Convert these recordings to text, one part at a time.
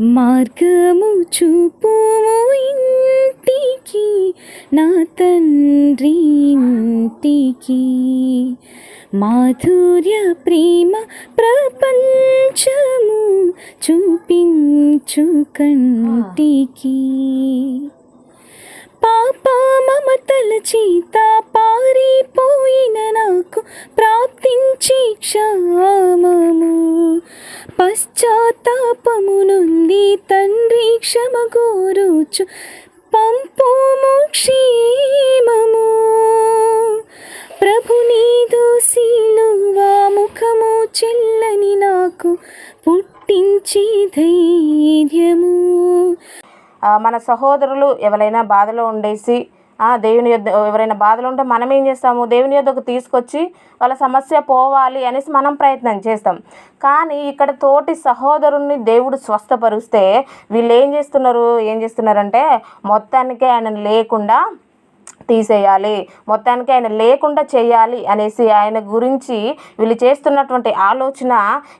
మార్గము చూపుము ఇంటికి నా తండ్రి ఇంటికి. మాధుర్య ప్రేమ ప్రపంచము చూపించు కంటికి. పాప మమతల చేత పారిపోయిన నాకు ప్రాప్తించి క్షామము. పశ్చాత్తాపమునుంది తండ్రి క్షమ కోరుచు పంపుము క్షేమము ప్రభు నీదు ముఖము చెల్లని నాకు పుట్టించి ధైర్యము. మన సహోదరులు ఎవరైనా బాధలో ఉండేసి దేవుని యొద్ ఎవరైనా బాధలు ఉంటే మనం ఏం చేస్తాము? దేవుని యొద్దకు తీసుకొచ్చి వాళ్ళ సమస్య పోవాలి అనేసి మనం ప్రయత్నం చేస్తాం. కానీ ఇక్కడ తోటి సహోదరుణ్ణి దేవుడు స్వస్థపరుస్తే వీళ్ళు ఏం చేస్తున్నారు? ఏం చేస్తున్నారంటే మొత్తానికి ఆయన లేకుండా తీసేయాలి. మొత్తానికి ఆయన లేకుండా చేయాలి అనేసి ఆయన గురించి వీళ్ళు చేస్తున్నటువంటి ఆలోచన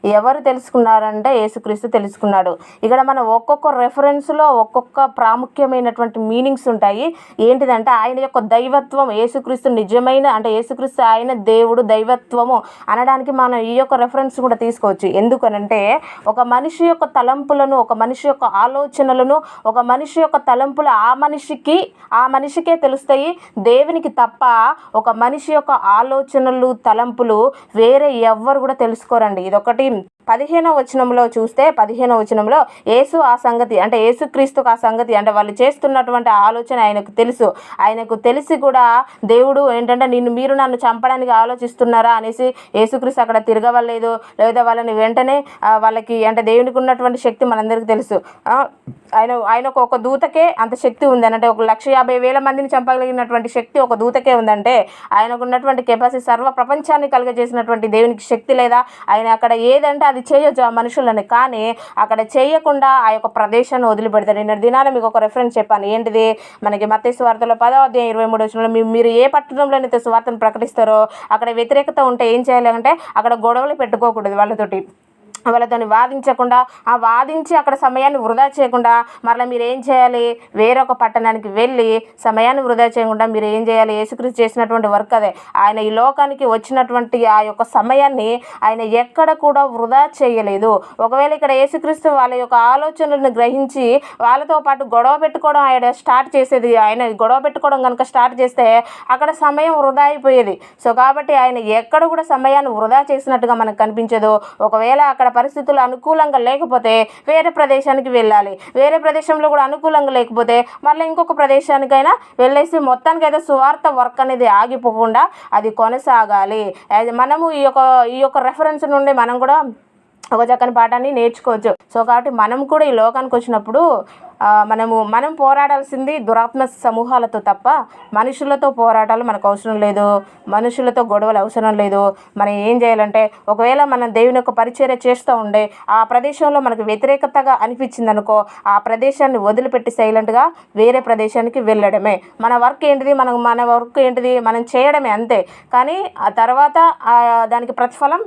ఎవరు తెలుసుకున్నారంటే యేసుక్రీస్తు తెలుసుకున్నాడు. ఇక్కడ మనం ఒక్కొక్క రెఫరెన్స్లో ఒక్కొక్క ప్రాముఖ్యమైనటువంటి మీనింగ్స్ ఉంటాయి. ఏంటిదంటే ఆయన యొక్క దైవత్వం యేసుక్రీస్తు నిజమైన అంటే యేసుక్రీస్తు ఆయన దేవుడు దైవత్వము అనడానికి మనం ఈ యొక్క రెఫరెన్స్ కూడా తీసుకోవచ్చు. ఎందుకనంటే ఒక మనిషి యొక్క తలంపులను ఒక మనిషి యొక్క ఆలోచనలను ఒక మనిషి యొక్క తలంపులు ఆ మనిషికి ఆ మనిషికే తెలుస్తాయి. దేవునికి తప్ప ఒక మనిషి యొక్క ఆలోచనలు తలంపులు వేరే ఎవ్వరు కూడా తెలుసుకోరండి. ఇదొకటి. పదిహేనవ వచనంలో చూస్తే పదిహేనవ వచనంలో యేసు ఆ సంగతి అంటే యేసుక్రీస్తుకు ఆ సంగతి అంటే వాళ్ళు చేస్తున్నటువంటి ఆలోచన ఆయనకు తెలుసు. ఆయనకు తెలిసి కూడా దేవుడు ఏంటంటే నిన్ను మీరు నన్ను చంపడానికి ఆలోచిస్తున్నారా? అనేసి యేసుక్రీస్తు అక్కడ తిరగవలేదు. లేదా వాళ్ళని వెంటనే వాళ్ళకి అంటే దేవునికి ఉన్నటువంటి శక్తి మనందరికీ తెలుసు. ఆయన ఆయనకు ఒక దూతకే అంత శక్తి ఉంది. అంటే ఒక లక్ష యాభై వేల మందిని చంపగలిగినటువంటి శక్తి ఒక దూతకే ఉందంటే ఆయనకు ఉన్నటువంటి కెపాసిటీ సర్వ ప్రపంచాన్ని కలుగజేసినటువంటి దేవునికి శక్తి లేదా? ఆయన అక్కడ ఏదంటే అది చేయొచ్చు ఆ మనుషులని. కానీ అక్కడ చేయకుండా ఆ యొక్క ప్రదేశాన్ని వదిలిపెడతారు నిన్న దినాన మీకు ఒక రెఫరెన్స్ చెప్పాను. ఏంటిది? మనకి మత్తే స్వార్థలో పదో అధ్యాయం ఇరవై మూడు వచ్చిన మీరు ఏ పట్టణంలోనైతే స్వార్థను ప్రకటిస్తారో అక్కడ వ్యతిరేకత ఉంటే ఏం చేయాలి అంటే అక్కడ గొడవలు పెట్టుకోకూడదు వాళ్ళతోటి. వాళ్ళతోని వాదించకుండా ఆ వాదించి అక్కడ సమయాన్ని వృధా చేయకుండా మరలా మీరు ఏం చేయాలి? వేరొక పట్టణానికి వెళ్ళి సమయాన్ని వృధా చేయకుండా మీరు ఏం చేయాలి? యేసుక్రీస్తు చేసినటువంటి వర్క్ అదే. ఆయన ఈ లోకానికి వచ్చినటువంటి ఆ యొక్క సమయాన్ని ఆయన ఎక్కడ కూడా వృధా చేయలేదు. ఒకవేళ ఇక్కడ యేసుక్రీస్తు వాళ్ళ యొక్క ఆలోచనలను గ్రహించి వాళ్ళతో పాటు గొడవ పెట్టుకోవడం ఆయన స్టార్ట్ చేసేది ఆయన గొడవ పెట్టుకోవడం కనుక స్టార్ట్ చేస్తే అక్కడ సమయం వృధా అయిపోయేది. సో కాబట్టి ఆయన ఎక్కడ కూడా సమయాన్ని వృధా చేసినట్టుగా మనకు కనిపించదు. ఒకవేళ అక్కడ పరిస్థితులు అనుకూలంగా లేకపోతే వేరే ప్రదేశానికి వెళ్ళాలి. వేరే ప్రదేశంలో కూడా అనుకూలంగా లేకపోతే మళ్ళీ ఇంకొక ప్రదేశానికైనా వెళ్ళేసి మొత్తానికి అయితే సువార్త వర్క్ అనేది ఆగిపోకుండా అది కొనసాగాలి. అది మనము ఈ యొక్క ఈ యొక్క రెఫరెన్స్ నుండి మనం కూడా ఒక చక్కని పాఠాన్ని నేర్చుకోవచ్చు. సో కాబట్టి మనం కూడా ఈ లోకానికి వచ్చినప్పుడు మనము మనం పోరాడాల్సింది దురాత్మ సమూహాలతో తప్ప మనుషులతో పోరాటాలు మనకు అవసరం లేదు. మనుషులతో గొడవలు అవసరం లేదు. మనం ఏం చేయాలంటే ఒకవేళ మనం దేవుని యొక్క పరిచర్య చేస్తూ ఉండే ఆ ప్రదేశంలో మనకు వ్యతిరేకతగా అనిపించింది అనుకో ఆ ప్రదేశాన్ని వదిలిపెట్టి సైలెంట్గా వేరే ప్రదేశానికి వెళ్ళడమే. మన వర్క్ ఏంటిది? మనం మన వర్క్ ఏంటిది? మనం చేయడమే అంతే. కానీ ఆ తర్వాత దానికి ప్రతిఫలం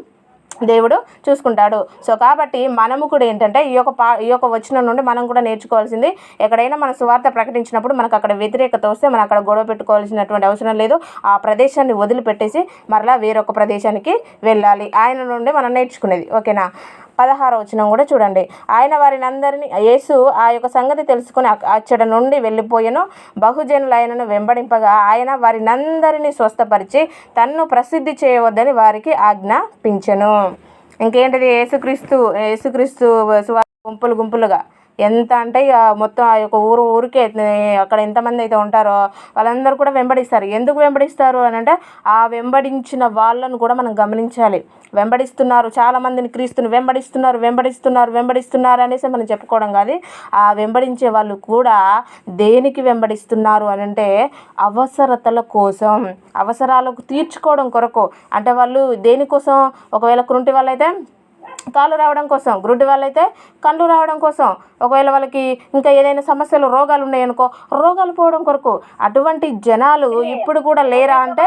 దేవుడు చూసుకుంటాడు. సో కాబట్టి మనము కూడా ఏంటంటే ఈ యొక్క పా ఈ యొక్క వచనం నుండి మనం కూడా నేర్చుకోవాల్సింది ఎక్కడైనా మన సువార్త ప్రకటించినప్పుడు మనకు అక్కడ వ్యతిరేకత వస్తే మనం అక్కడ గొడవ పెట్టుకోవాల్సినటువంటి అవసరం లేదు. ఆ ప్రదేశాన్ని వదిలిపెట్టేసి మరలా వేరొక ప్రదేశానికి వెళ్ళాలి. ఆయన నుండి మనం నేర్చుకునేది. ఓకేనా? పదహార వచనం కూడా చూడండి. ఆయన వారిని అందరినీ యేసు ఆ యొక్క సంగతి తెలుసుకుని అచ్చట నుండి వెళ్ళిపోయాను. బహుజనులు ఆయనను వెంబడింపగా ఆయన వారిని అందరినీ స్వస్థపరిచి తన్ను ప్రసిద్ధి చేయవద్దని వారికి ఆజ్ఞాపించను. ఇంకేంటిది? యేసుక్రీస్తు యేసుక్రీస్తు గుంపులు గుంపులుగా. ఎంత అంటే ఇక మొత్తం ఆ యొక్క ఊరు ఊరికే అక్కడ ఎంతమంది అయితే ఉంటారో వాళ్ళందరూ కూడా వెంబడిస్తారు. ఎందుకు వెంబడిస్తారు అని అంటే ఆ వెంబడించిన వాళ్ళను కూడా మనం గమనించాలి. వెంబడిస్తున్నారు చాలామందిని క్రీస్తుని వెంబడిస్తున్నారు వెంబడిస్తున్నారు వెంబడిస్తున్నారు అనేసి మనం చెప్పుకోవడం కానీ ఆ వెంబడించే వాళ్ళు కూడా దేనికి వెంబడిస్తున్నారు అని అంటే అవసరతల కోసం అవసరాలకు తీర్చుకోవడం కొరకు. అంటే వాళ్ళు దేనికోసం? ఒకవేళ కృంటి వాళ్ళైతే కాళ్ళు రావడం కోసం గురుడి వాళ్ళైతే కళ్ళు రావడం కోసం ఒకవేళ వాళ్ళకి ఇంకా ఏదైనా సమస్యలు రోగాలు ఉన్నాయనుకో రోగాలు పోవడం కొరకు అటువంటి జనాలు ఇప్పుడు కూడా లేరా అంటే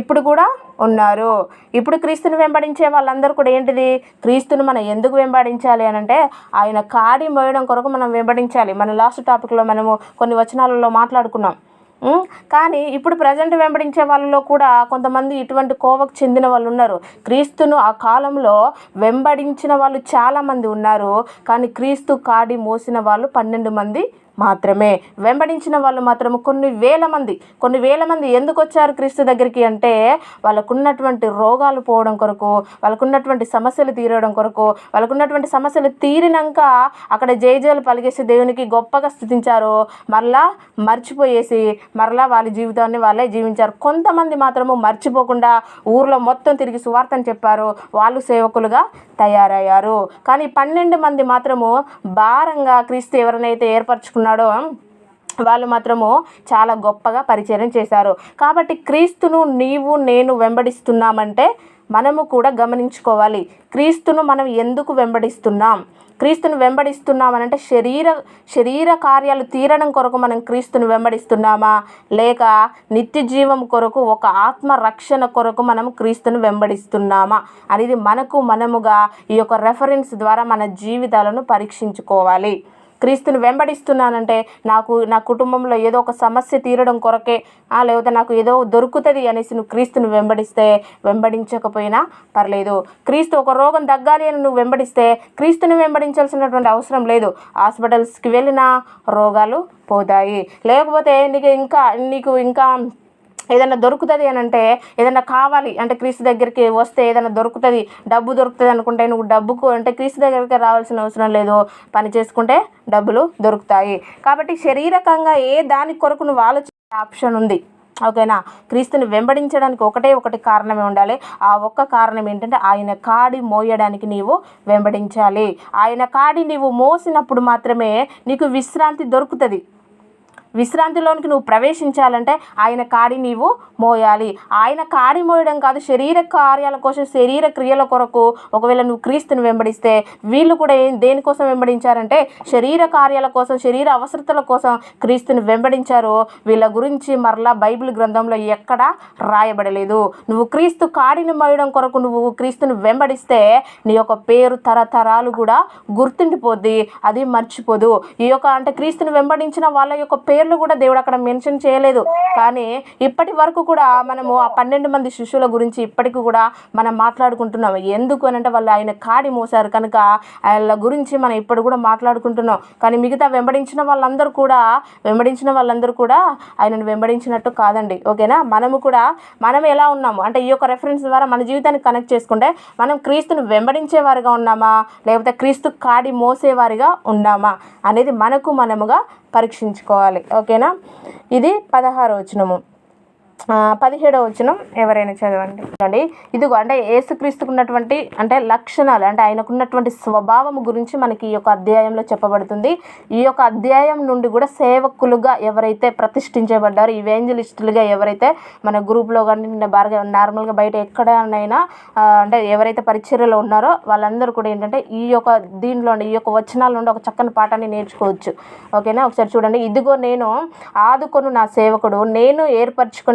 ఇప్పుడు కూడా ఉన్నారు. ఇప్పుడు క్రీస్తుని వెంబడించే వాళ్ళందరూ కూడా ఏంటిది? క్రీస్తుని మనం ఎందుకు వెంబడించాలి అని అంటే ఆయన కాడి మోయడం కొరకు మనం వెంబడించాలి. మన లాస్ట్ టాపిక్లో మనము కొన్ని వచనాలలో మాట్లాడుకున్నాం? కానీ ఇప్పుడు ప్రజెంట్ వెంబడించే వాళ్ళలో కూడా కొంతమంది ఇటువంటి కోవకు చెందిన వాళ్ళు ఉన్నారు. క్రీస్తును ఆ కాలంలో వెంబడించిన వాళ్ళు చాలామంది ఉన్నారు. కానీ క్రీస్తు కాడి మోసిన వాళ్ళు పన్నెండు మంది మాత్రమే. వెంబడించిన వాళ్ళు మాత్రం కొన్ని వేల మంది. కొన్ని వేల మంది ఎందుకు వచ్చారు క్రీస్తు దగ్గరికి అంటే వాళ్ళకున్నటువంటి రోగాలు పోవడం కొరకు వాళ్ళకున్నటువంటి సమస్యలు తీరడం కొరకు వాళ్ళకున్నటువంటి సమస్యలు తీరినాక అక్కడ జయజయలు పలిగేసి దేవునికి గొప్పగా స్థుతించారు. మరలా మర్చిపోయేసి మరలా వాళ్ళ జీవితాన్ని వాళ్ళే జీవించారు. కొంతమంది మాత్రము మర్చిపోకుండా ఊర్లో మొత్తం తిరిగి సువార్తను చెప్పారు. వాళ్ళు సేవకులుగా తయారయ్యారు. కానీ పన్నెండు మంది మాత్రము భారంగా క్రీస్తు ఎవరినైతే ఉన్నాడో వాళ్ళు మాత్రము చాలా గొప్పగా పరిచయం చేశారు. కాబట్టి క్రీస్తును నీవు నేను వెంబడిస్తున్నామంటే మనము కూడా గమనించుకోవాలి. క్రీస్తును మనం ఎందుకు వెంబడిస్తున్నాం? క్రీస్తును వెంబడిస్తున్నామనంటే శరీర శరీర కార్యాలు తీరడం కొరకు మనం క్రీస్తును వెంబడిస్తున్నామా? లేక నిత్య జీవం కొరకు ఒక ఆత్మ రక్షణ కొరకు మనం క్రీస్తును వెంబడిస్తున్నామా? అనేది మనకు మనముగా ఈ యొక్క రెఫరెన్స్ ద్వారా మన జీవితాలను పరీక్షించుకోవాలి. క్రీస్తుని వెంబడిస్తున్నానంటే నాకు నా కుటుంబంలో ఏదో ఒక సమస్య తీరడం కొరకే ఆ, లేకపోతే నాకు ఏదో దొరుకుతుంది అనేసి నువ్వు క్రీస్తుని వెంబడిస్తే వెంబడించకపోయినా పర్లేదు. క్రీస్తు ఒక రోగం తగ్గాలి అని నువ్వు వెంబడిస్తే క్రీస్తుని వెంబడించాల్సినటువంటి అవసరం లేదు. హాస్పిటల్స్కి వెళ్ళినా రోగాలు పోతాయి. లేకపోతే నీకు ఇంకా నీకు ఇంకా ఏదైనా దొరుకుతుంది అని అంటే ఏదైనా కావాలి అంటే క్రీస్తు దగ్గరికి వస్తే ఏదైనా దొరుకుతుంది డబ్బు దొరుకుతుంది అనుకుంటే నువ్వు డబ్బుకు అంటే క్రీస్తు దగ్గరికి రావాల్సిన అవసరం లేదు. పని చేసుకుంటే డబ్బులు దొరుకుతాయి. కాబట్టి శరీరకంగా ఏ దాని కొరకు నువ్వు ఆలోచించే ఆప్షన్ ఉంది. ఓకేనా? క్రీస్తుని వెంబడించడానికి ఒకటే ఒకటి కారణమే ఉండాలి. ఆ ఒక్క కారణం ఏంటంటే ఆయన కాడి మోయడానికి నీవు వెంబడించాలి. ఆయన కాడి నీవు మోసినప్పుడు మాత్రమే నీకు విశ్రాంతి దొరుకుతుంది. విశ్రాంతిలోనికి నువ్వు ప్రవేశించాలంటే ఆయన కాడి నీవు మోయాలి. ఆయన కాడి మోయడం కాదు శరీర కార్యాల కోసం శరీర క్రియల కొరకు ఒకవేళ నువ్వు క్రీస్తుని వెంబడిస్తే వీళ్ళు కూడా ఏం దేనికోసం వెంబడించారంటే శరీర కార్యాల కోసం శరీర అవసరతల కోసం క్రీస్తుని వెంబడించారు. వీళ్ళ గురించి మరలా బైబిల్ గ్రంథంలో ఎక్కడా రాయబడలేదు. నువ్వు క్రీస్తు కాడిని మోయడం కొరకు నువ్వు క్రీస్తుని వెంబడిస్తే నీ యొక్క పేరు తరతరాలు కూడా గుర్తుండిపోద్ది అది మర్చిపోదు. ఈ యొక్క అంటే క్రీస్తుని వెంబడించిన వాళ్ళ యొక్క పేరు పేర్లు కూడా దేవుడు అక్కడ మెన్షన్ చేయలేదు. కానీ ఇప్పటి వరకు కూడా మనము ఆ పన్నెండు మంది శిష్యుల గురించి ఇప్పటికి కూడా మనం మాట్లాడుకుంటున్నాం. ఎందుకు అని అంటే వాళ్ళు ఆయన కాడి మోసారు కనుక వాళ్ళ గురించి మనం ఇప్పుడు కూడా మాట్లాడుకుంటున్నాం. కానీ మిగతా వెంబడించిన వాళ్ళందరూ కూడా వెంబడించిన వాళ్ళందరూ కూడా ఆయనను వెంబడించినట్టు కాదండి. ఓకేనా? మనము కూడా మనం ఎలా ఉన్నాము? అంటే ఈ యొక్క రెఫరెన్స్ ద్వారా మన జీవితాన్ని కనెక్ట్ చేసుకుంటే మనం క్రీస్తును వెంబడించేవారిగా ఉన్నామా? లేకపోతే క్రీస్తు కాడి మోసేవారిగా ఉన్నామా? అనేది మనకు మనముగా పరీక్షించుకోవాలి. ఓకేనా? ఇది పదహారు వచనము. పదిహేడవ వచనం ఎవరైనా చదవండి. చూడండి. ఇదిగో అంటే ఏసుక్రీస్తుకు ఉన్నటువంటి అంటే లక్షణాలు అంటే ఆయనకున్నటువంటి స్వభావం గురించి మనకి ఈ యొక్క అధ్యాయంలో చెప్పబడుతుంది. ఈ యొక్క అధ్యాయం నుండి కూడా సేవకులుగా ఎవరైతే ప్రతిష్ఠించబడ్డారో ఈవెంజలిస్టులుగా ఎవరైతే మన గ్రూప్లో కానీ బాగా నార్మల్గా బయట ఎక్కడనైనా అంటే ఎవరైతే పరిచర్యలో ఉన్నారో వాళ్ళందరూ కూడా ఏంటంటే ఈ యొక్క దీనిలో ఈ యొక్క వచనాల నుండి ఒక చక్కని పాఠాన్ని నేర్చుకోవచ్చు. ఓకేనా? ఒకసారి చూడండి. ఇదిగో నేను ఆదుకొను నా సేవకుడు నేను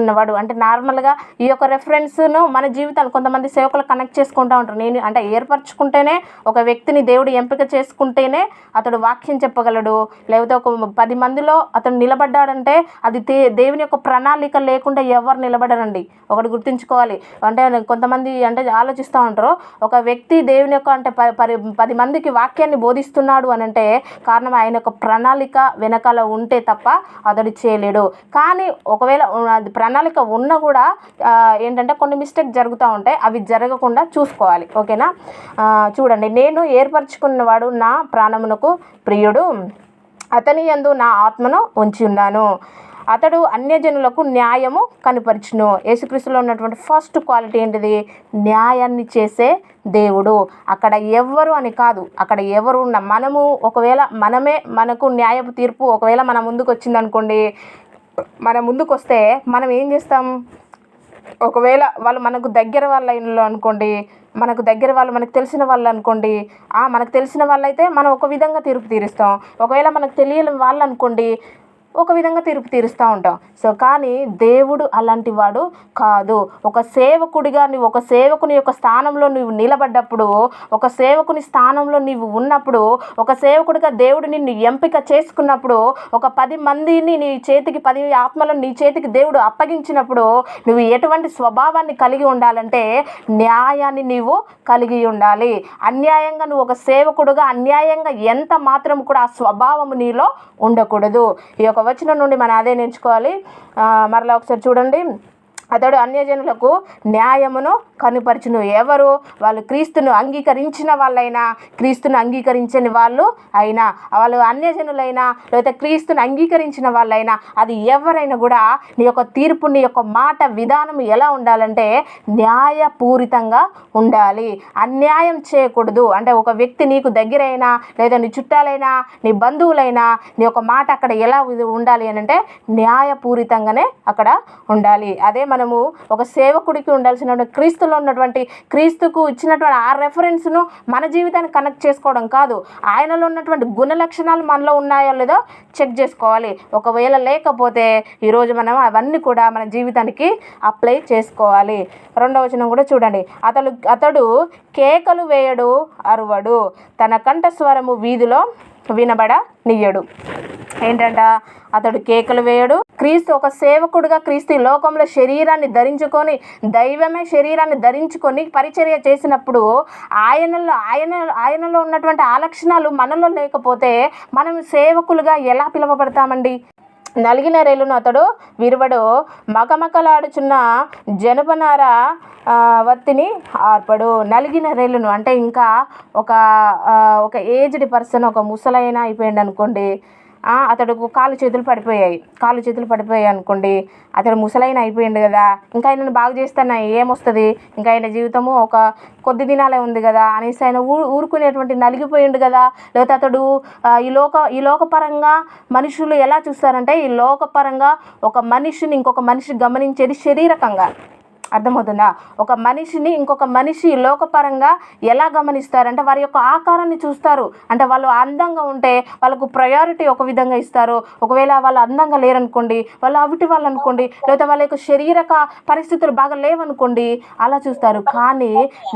ఏర్పరచుకున్నవాడు అంటే నార్మల్గా ఈ యొక్క రెఫరెన్స్ను మన జీవితాలు కొంతమంది సేవకులు కనెక్ట్ చేసుకుంటూ ఉంటారు. నేను అంటే ఏర్పరచుకుంటేనే ఒక వ్యక్తిని దేవుడు ఎంపిక చేసుకుంటేనే అతడు వాక్యం చెప్పగలడు. లేకపోతే ఒక పది మందిలో అతను నిలబడ్డాడంటే అది దేవుని యొక్క ప్రణాళిక లేకుండా ఎవరు నిలబడరండి. ఒకటి గుర్తుంచుకోవాలి. అంటే కొంతమంది అంటే ఆలోచిస్తూ ఉంటారు. ఒక వ్యక్తి దేవుని యొక్క అంటే ప- పది మందికి వాక్యాన్ని బోధిస్తున్నాడు అని అంటే కారణం ఆయన యొక్క ప్రణాళిక వెనకాల ఉంటే తప్ప అతడు చేయలేడు. కానీ ఒకవేళ అది ప్రణాళిక ఉన్నా కూడా ఏంటంటే కొన్ని మిస్టేక్ జరుగుతూ ఉంటాయి. అవి జరగకుండా చూసుకోవాలి. ఓకేనా? చూడండి. నేను ఏర్పరచుకున్నవాడు నా ప్రాణమునకు ప్రియుడు. అతని యందు నా ఆత్మను ఉంచి ఉన్నాను. అతడు అన్యజనులకు న్యాయము కనుపరిచును. యేసుక్రీస్తులో ఉన్నటువంటి ఫస్ట్ క్వాలిటీ ఏంటిది? న్యాయాన్ని చేసే దేవుడు. అక్కడ ఎవ్వరు అని కాదు. అక్కడ ఎవరు ఉన్న మనము ఒకవేళ మనమే మనకు న్యాయపు తీర్పు ఒకవేళ మన ముందుకు వచ్చిందనుకోండి మన ముందుకు వస్తే మనం ఏం చేస్తాం? ఒకవేళ వాళ్ళు మనకు దగ్గర వాళ్ళలో అనుకోండి మనకు దగ్గర వాళ్ళు మనకు తెలిసిన వాళ్ళు అనుకోండి ఆ మనకు తెలిసిన వాళ్ళైతే మనం ఒక విధంగా తీర్పు తీరుస్తాం. ఒకవేళ మనకు తెలియని వాళ్ళు అనుకోండి ఒక విధంగా తీర్పు తీరుస్తూ ఉంటాం. సో కానీ దేవుడు అలాంటి వాడు కాదు. ఒక సేవకుడిగా నువ్వు ఒక సేవకుని యొక్క స్థానంలో నువ్వు నిలబడ్డప్పుడు ఒక సేవకుని స్థానంలో నీవు ఉన్నప్పుడు ఒక సేవకుడిగా దేవుడు నిన్ను ఎంపిక చేసుకున్నప్పుడు ఒక పది మందిని నీ చేతికి పది ఆత్మలను నీ చేతికి దేవుడు అప్పగించినప్పుడు నువ్వు ఎటువంటి స్వభావాన్ని కలిగి ఉండాలంటే న్యాయాన్ని నీవు కలిగి ఉండాలి. అన్యాయంగా నువ్వు ఒక సేవకుడుగా అన్యాయంగా ఎంత మాత్రం కూడా ఆ స్వభావం నీలో ఉండకూడదు. ఈ యొక్క వచనం నుండి మనం అదే నేర్చుకోవాలి. మరలా ఒకసారి చూడండి. అతడు అన్యజనులకు న్యాయమును కనుపరచును. ఎవరు? వాళ్ళు క్రీస్తును అంగీకరించిన వాళ్ళైనా క్రీస్తును అంగీకరించని వాళ్ళు అయినా. వాళ్ళు అన్యజనులైనా లేకపోతే క్రీస్తుని అంగీకరించిన వాళ్ళైనా. అది ఎవరైనా కూడా నీ యొక్క తీర్పు నీ యొక్క మాట విధానం ఎలా ఉండాలంటే న్యాయపూరితంగా ఉండాలి. అన్యాయం చేయకూడదు. అంటే ఒక వ్యక్తి నీకు దగ్గరైనా లేదా నీ చుట్టాలైనా నీ బంధువులైనా నీ యొక్క మాట అక్కడ ఎలా ఉండాలి అని అంటే న్యాయపూరితంగానే అక్కడ ఉండాలి. అదే మనము ఒక సేవకుడికి ఉండాల్సిన క్రీస్తులో ఉన్నటువంటి క్రీస్తుకు ఇచ్చినటువంటి ఆ రెఫరెన్స్ను మన జీవితాన్ని కనెక్ట్ చేసుకోవడం కాదు. ఆయనలో ఉన్నటువంటి గుణ లక్షణాలు మనలో ఉన్నాయో లేదో చెక్ చేసుకోవాలి. ఒకవేళ లేకపోతే ఈరోజు మనం అవన్నీ కూడా మన జీవితానికి అప్లై చేసుకోవాలి. రెండవ వచనం కూడా చూడండి. అతడు అతడు కేకలు వేయడు అరువడు. తన కంఠస్వరము వీధిలో వినబడ నీయడు ఏంటంట? అతడు కేకలు వేయడు. క్రీస్తు ఒక సేవకుడుగా క్రీస్తు ఈ లోకంలో శరీరాన్ని ధరించుకొని దైవమే శరీరాన్ని ధరించుకొని పరిచర్య చేసినప్పుడు ఆయనలో ఆయన ఆయనలో ఉన్నటువంటి ఆలక్షణాలు మనలో లేకపోతే మనం సేవకులుగా ఎలా పిలువబడతామండి? నలిగిన రేలును అతడు విరువడు. మకమకలాడుచున్న జనపనార వత్తిని ఆర్పడు. నలిగిన రేలును అంటే ఇంకా ఒక ఒక ఏజ్డ్ పర్సన్ ఒక ముసలైన అయిపోయింది అనుకోండి అతడుకు కాలు చేతులు పడిపోయాయి. కాలు చేతులు పడిపోయాయి అనుకోండి అతడు ముసలైన అయిపోయింది కదా. ఇంకా ఆయనను బాగు చేస్తాను? ఏమొస్తుంది? ఇంకా ఆయన జీవితము ఒక కొద్ది దినాలే ఉంది కదా అనేసి ఆయన ఊ ఊరుకునేటువంటి నలిగిపోయిండు కదా. లేకపోతే అతడు ఈ లోక ఈ లోకపరంగా మనుషులు ఎలా చూస్తారంటే ఈ లోకపరంగా ఒక మనిషిని ఇంకొక మనిషి గమనించేది శరీరకంగా. అర్థమవుతుందా? ఒక మనిషిని ఇంకొక మనిషి లోకపరంగా ఎలా గమనిస్తారంటే వారి యొక్క ఆకారాన్ని చూస్తారు. అంటే వాళ్ళు అందంగా ఉంటే వాళ్ళకు ప్రయారిటీ ఒక విధంగా ఇస్తారు. ఒకవేళ వాళ్ళు అందంగా లేరనుకోండి వాళ్ళు అవిటి వాళ్ళు అనుకోండి లేదా వాళ్ళ యొక్క శరీరక పరిస్థితులు బాగా లేవనుకోండి అలా చూస్తారు. కానీ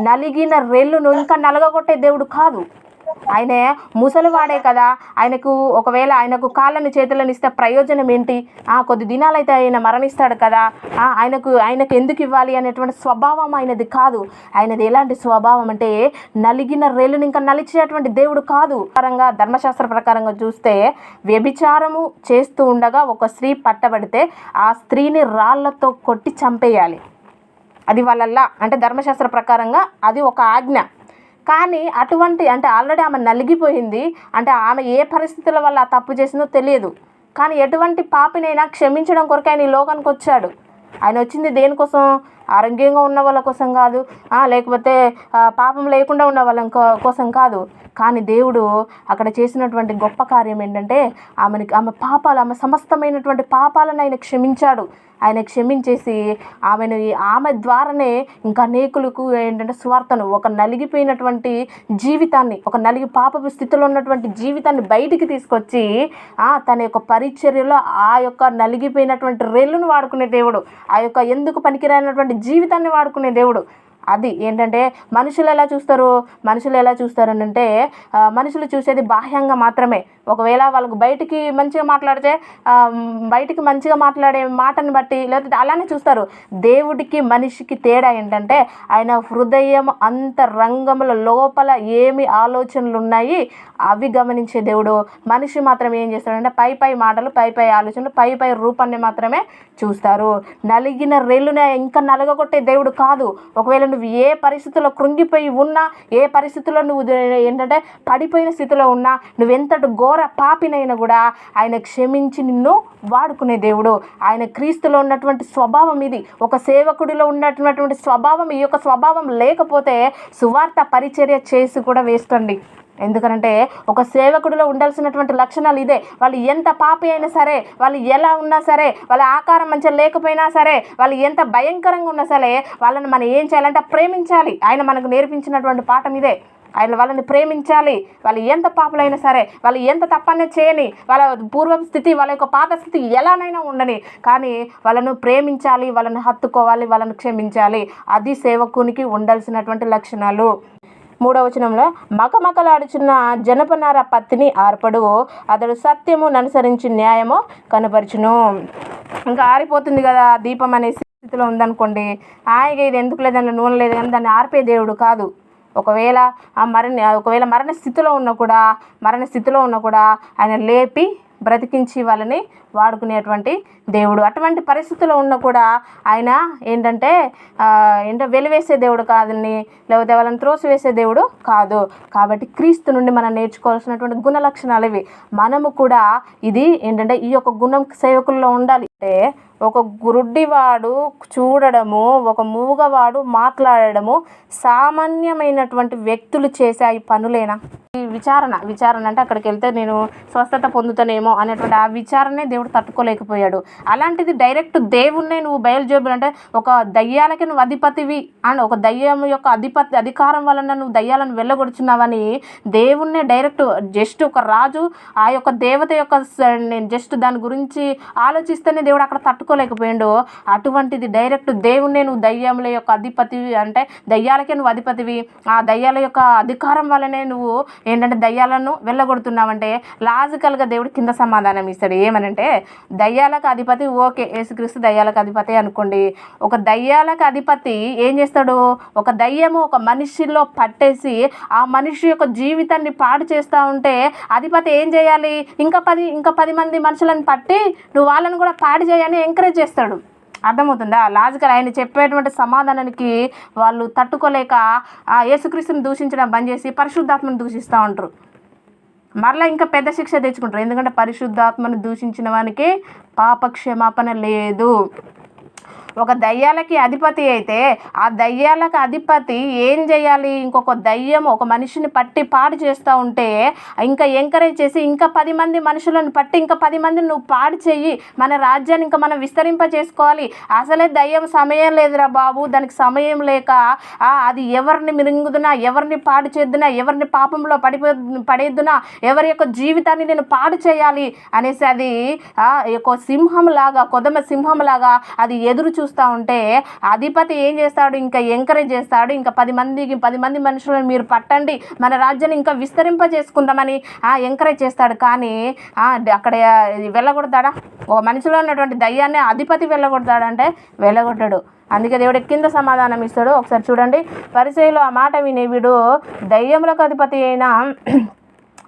నలిగిన రెల్లును ఇంకా నలగగొట్టే దేవుడు కాదు. ఆయన ముసలివాడే కదా. ఆయనకు ఒకవేళ ఆయనకు కాళ్ళని చేతులను ఇస్తే ప్రయోజనం ఏంటి? ఆ కొద్ది దినాలైతే ఆయన మరణిస్తాడు కదా. ఆయనకు ఆయనకు ఎందుకు ఇవ్వాలి అనేటువంటి స్వభావం ఆయనది కాదు. ఆయనది ఎలాంటి స్వభావం అంటే నలిగిన రేలుని ఇంకా నలిచేటువంటి దేవుడు కాదు. పరంగా ధర్మశాస్త్ర ప్రకారంగా చూస్తే వ్యభిచారము చేస్తూ ఉండగా ఒక స్త్రీ పట్టబడితే ఆ స్త్రీని రాళ్ళతో కొట్టి చంపేయాలి. అది వాళ్ళల్లా అంటే ధర్మశాస్త్ర ప్రకారంగా అది ఒక ఆజ్ఞ. కానీ అటువంటి అంటే ఆల్రెడీ ఆమె నలిగిపోయింది. అంటే ఆమె ఏ పరిస్థితుల వల్ల ఆ తప్పు చేసిందో తెలియదు. కానీ ఎటువంటి పాపినైనా క్షమించడం కొరకు ఆయన ఈ లోకానికి వచ్చాడు. ఆయన వచ్చింది దేనికోసం? ఆరోగ్యంగా ఉన్న వాళ్ళ కోసం కాదు. లేకపోతే పాపం లేకుండా ఉన్న వాళ్ళ కో- కోసం కాదు. కానీ దేవుడు అక్కడ చేసినటువంటి గొప్ప కార్యం ఏంటంటే ఆమెకి ఆమె పాపాలు ఆమె సమస్తమైనటువంటి పాపాలను ఆయన క్షమించాడు. ఆయన క్షమించేసి ఆమెను ఆమె ద్వారానే ఇంకా అనేకులకు ఏంటంటే స్వార్థను ఒక నలిగిపోయినటువంటి జీవితాన్ని ఒక నలిగి పాపపు స్థితిలో ఉన్నటువంటి జీవితాన్ని బయటికి తీసుకొచ్చి తన యొక్క పరిచర్యలో ఆ యొక్క నలిగిపోయినటువంటి రెల్లును వాడుకునే దేవుడు ఆ యొక్క ఎందుకు పనికిరానటువంటి జీవితాన్ని వాడుకునే దేవుడు. అది ఏంటంటే మనుషులు ఎలా చూస్తారు? మనుషులు ఎలా చూస్తారు అంటే మనుషులు చూసేది బాహ్యంగా మాత్రమే. ఒకవేళ వాళ్ళకు బయటికి మంచిగా మాట్లాడితే బయటికి మంచిగా మాట్లాడే మాటని బట్టి లేకపోతే అలానే చూస్తారు. దేవుడికి మనిషికి తేడా ఏంటంటే ఆయన హృదయం అంత రంగముల లోపల ఏమి ఆలోచనలు ఉన్నాయి అవి గమనించే దేవుడు. మనిషి మాత్రం ఏం చేస్తాడంటే పై పై మాటలు పై పై ఆలోచనలు పై పై రూపాన్ని మాత్రమే చూస్తారు. నలిగిన రెల్లునే ఇంకా నలగగొట్టే దేవుడు కాదు. ఒకవేళ నువ్వు ఏ పరిస్థితుల్లో కృంగిపోయి ఉన్నా ఏ పరిస్థితుల్లో నువ్వు ఏంటంటే పడిపోయిన స్థితిలో ఉన్నా నువ్వెంతటి ఘోర పాపినైనా కూడా ఆయన క్షమించి నిన్ను వాడుకునే దేవుడు. ఆయన క్రీస్తులో ఉన్నటువంటి స్వభావం ఇది. ఒక సేవకుడిలో ఉన్నటువంటి స్వభావం ఈ యొక్క స్వభావం లేకపోతే సువార్త పరిచర్య చేసి కూడా వేస్ట్ అండి ఎందుకంటే ఒక సేవకుడిలో ఉండాల్సినటువంటి లక్షణాలు ఇదే. వాళ్ళు ఎంత పాపి అయినా సరే వాళ్ళు ఎలా ఉన్నా సరే వాళ్ళ ఆకారం మంచిగా లేకపోయినా సరే వాళ్ళు ఎంత భయంకరంగా ఉన్నా సరే వాళ్ళని మనం ఏం చేయాలంటే ప్రేమించాలి. ఆయన మనకు నేర్పించినటువంటి పాఠం ఇదే. ఆయన వాళ్ళని ప్రేమించాలి. వాళ్ళు ఎంత పాపలైనా సరే వాళ్ళు ఎంత తప్పనే చేయని వాళ్ళ పూర్వ స్థితి వాళ్ళ యొక్క పాత స్థితి ఎలానైనా ఉండని. కానీ వాళ్ళను ప్రేమించాలి వాళ్ళని హత్తుకోవాలి వాళ్ళని క్షమించాలి. అది సేవకునికి ఉండాల్సినటువంటి లక్షణాలు. మూడవ వచనంలో మకమకలాడుచున్న జనపనార పత్తిని ఆర్పడు. అతడు సత్యము అనుసరించి న్యాయము కనపరచును. ఇంకా ఆరిపోతుంది కదా దీపం అనే స్థితిలో ఉందనుకోండి. హాయిగా ఇది ఎందుకు లేదని నూనె లేదు కానీ దాన్ని ఆర్పే దేవుడు కాదు. ఒకవేళ ఆ మరణ ఒకవేళ మరణ స్థితిలో ఉన్నా కూడా మరణ స్థితిలో ఉన్నా కూడా ఆయన లేపి బ్రతికించి వాళ్ళని వాడుకునేటువంటి దేవుడు. అటువంటి పరిస్థితుల్లో ఉన్న కూడా ఆయన ఏంటంటే ఏంటో వెలివేసే దేవుడు కాదని లేకపోతే వాళ్ళని త్రోసివేసే దేవుడు కాదు. కాబట్టి క్రీస్తు నుండి మనం నేర్చుకోవాల్సినటువంటి గుణ లక్షణాలు ఇవి. మనము కూడా ఇది ఏంటంటే ఈ యొక్క గుణం సేవకుల్లో ఉండాలి. అంటే ఒక గురుడ్డివాడు చూడడము ఒక మూగవాడు మాట్లాడడము సామాన్యమైనటువంటి వ్యక్తులు చేసే ఈ పనులేనా? ఈ విచారణ విచారణ అంటే అక్కడికి వెళ్తే నేను స్వస్థత పొందుతానేమో అనేటువంటి ఆ విచారణే దేవుడు తట్టుకోలేకపోయాడు. అలాంటిది డైరెక్ట్ దేవుణ్ణే నువ్వు బయలుజేబులు అంటే ఒక దయ్యాలకి నువ్వు అధిపతివి అండ్ ఒక దయ్యం యొక్క అధిపతి అధికారం వలన నువ్వు దయ్యాలను వెళ్ళగొడుచున్నావని దేవుణ్ణే డైరెక్ట్ జస్ట్ ఒక రాజు ఆ యొక్క దేవత యొక్క స- నేను జస్ట్ దాని గురించి ఆలోచిస్తేనే దేవుడు అక్కడ తట్టుకోలేకపోయాడు అటువంటిది డైరెక్ట్ దేవుణ్ణే నువ్వు దయ్యముల యొక్క అధిపతివి అంటే దయ్యాలకే నువ్వు అధిపతివి. ఆ దయ్యాల యొక్క అధికారం వల్లనే నువ్వు ఏంటంటే దయ్యాలను వెళ్ళగొడుతున్నావంటే లాజికల్గా దేవుడు కింద సమాధానం ఇస్తాడు. ఏమనంటే దయ్యాలకు అధిపతి ఓకే యేసుక్రీస్తు దయ్యాలకు అధిపతి అనుకోండి. ఒక దయ్యాలకు అధిపతి ఏం చేస్తాడు? ఒక దయ్యము ఒక మనిషిలో పట్టేసి ఆ మనిషి యొక్క జీవితాన్ని పాడు చేస్తూ ఉంటే అధిపతి ఏం చేయాలి? ఇంకా పది ఇంకా పది మంది మనుషులను పట్టి నువ్వు వాళ్ళని కూడా పాడు చేయని ఎంకరేజ్ చేస్తాడు. అర్థమవుతుందా? లాజికల్ ఆయన చెప్పేటువంటి సమాధానానికి వాళ్ళు తట్టుకోలేక ఆ యేసుక్రీస్తుని దూషించడం బంద్ చేసి పరిశుద్ధాత్మను దూషిస్తూ ఉంటారు. మరలా ఇంకా పెద్ద శిక్ష తెచ్చుకుంటారు. ఎందుకంటే పరిశుద్ధాత్మను దూషించిన వానికి పాపక్షమాపణ లేదు. ఒక దయ్యాలకి అధిపతి అయితే ఆ దయ్యాలకు అధిపతి ఏం చేయాలి? ఇంకొక దయ్యం ఒక మనిషిని పట్టి పాడు చేస్తూ ఉంటే ఇంకా ఎంకరేజ్ చేసి ఇంకా పది మంది మనుషులను పట్టి ఇంకా పది మందిని నువ్వు పాడు చెయ్యి. మన రాజ్యాన్ని ఇంకా మనం విస్తరింప చేసుకోవాలి. అసలే దయ్యం సమయం లేదురా బాబు. దానికి సమయం లేక అది ఎవరిని మిరుగుదునా? ఎవరిని పాడు చేద్దునా? ఎవరిని పాపంలో పడిపో పడేద్దునా? ఎవరి యొక్క జీవితాన్ని నేను పాడు చేయాలి అనేసి అది ఒక సింహం లాగా కొదమ సింహం లాగా అది ఎదురు చూస్తూ ఉంటే అధిపతి ఏం చేస్తాడు? ఇంకా ఎంకరేజ్ చేస్తాడు. ఇంకా పది మందికి పది మంది మనుషులను మీరు పట్టండి. మన రాజ్యాన్ని ఇంకా విస్తరింప చేసుకుందామని ఎంకరేజ్ చేస్తాడు. కానీ అక్కడ వెళ్ళగొడతాడా? ఒక మనిషిలో ఉన్నటువంటి దయ్యాన్ని అధిపతి వెళ్ళగొడతాడంటే వెళ్ళగొట్టాడు. అందుకే దేవుడు కింద సమాధానం ఇస్తాడు. ఒకసారి చూడండి. పరిచయలో ఆ మాట విని వీడు దయ్యములకు అధిపతి అయిన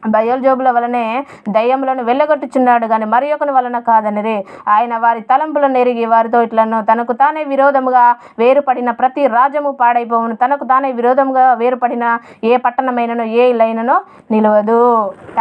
బయల్జోబుల వలనే దయ్యములను వెళ్ళగొట్టుచున్నాడు కానీ మరి ఒకని వలన కాదనిరే. ఆయన వారి తలంపులను ఎరిగి వారితో ఇట్లను తనకు తానే విరోధముగా వేరుపడిన ప్రతి రాజము పాడైపోవును. తనకు తానే విరోధముగా వేరుపడిన ఏ పట్టణమైనను ఏ ఇల్లైనను నిలవదు.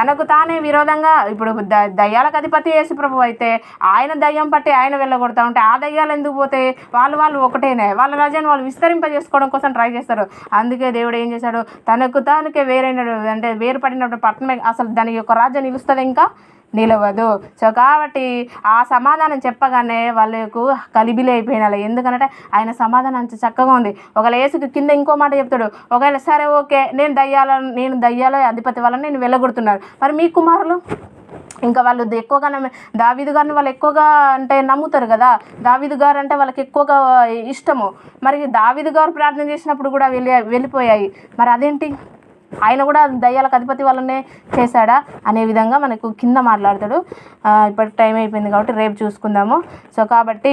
తనకు తానే విరోధంగా ఇప్పుడు ద దయ్యాలకు అధిపతి యేసుప్రభు అయితే ఆయన దయ్యం పట్టి ఆయన వెళ్ళగొడతా ఉంటే ఆ దయ్యాలు ఎందుకు పోతే? వాళ్ళు వాళ్ళు ఒకటేనే. వాళ్ళ రాజ్యాన్ని వాళ్ళు విస్తరింపజేసుకోవడం కోసం ట్రై చేస్తారు. అందుకే దేవుడు ఏం చేశాడు? తనకు తానుకే వేరైన అంటే వేరుపడినటువంటి పట్టణమే అసలు దాని యొక్క రాజ్యం నిలుస్తుంది ఇంకా? నిలవదు. సో కాబట్టి ఆ సమాధానం చెప్పగానే వాళ్ళకు కలిబిలి అయిపోయినారు. ఎందుకంటే ఆయన సమాధానం అంత చక్కగా ఉంది. ఒకవేళ ఏసుకు కింద ఇంకో మాట చెప్తాడు ఒకవేళ సరే ఓకే నేను దయ్యాలను నేను దయ్యాల అధిపతి వాళ్ళని నేను వెళ్ళగొడుతున్నాను మరి మీ కుమారులు? ఇంకా వాళ్ళు ఎక్కువగా నమ్మే దావీదు గారిని వాళ్ళు ఎక్కువగా అంటే నమ్ముతారు కదా? దావీదు గారు అంటే వాళ్ళకి ఎక్కువగా ఇష్టము. మరి దావీదు గారు ప్రార్థన చేసినప్పుడు కూడా వెళ్ళి వెళ్ళిపోయాయి. మరి అదేంటి? ఆయన కూడా దయ్యాలకు అధిపతి వల్లనే చేశాడా అనే విధంగా మనకు కింద మాట్లాడతాడు. ఆ, ఇప్పటికి టైం అయిపోయింది కాబట్టి రేపు చూసుకుందాము. సో కాబట్టి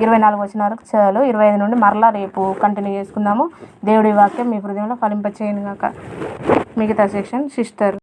ఇరవై నాలుగు వచ్చిన వరకు చాలు. ఇరవై ఐదు నుండి మరలా రేపు కంటిన్యూ చేసుకుందాము. దేవుడి వాక్యం మీ హృదయంలో ఫలింపచేయను గాక మిగతా సెక్షన్ సిస్టర్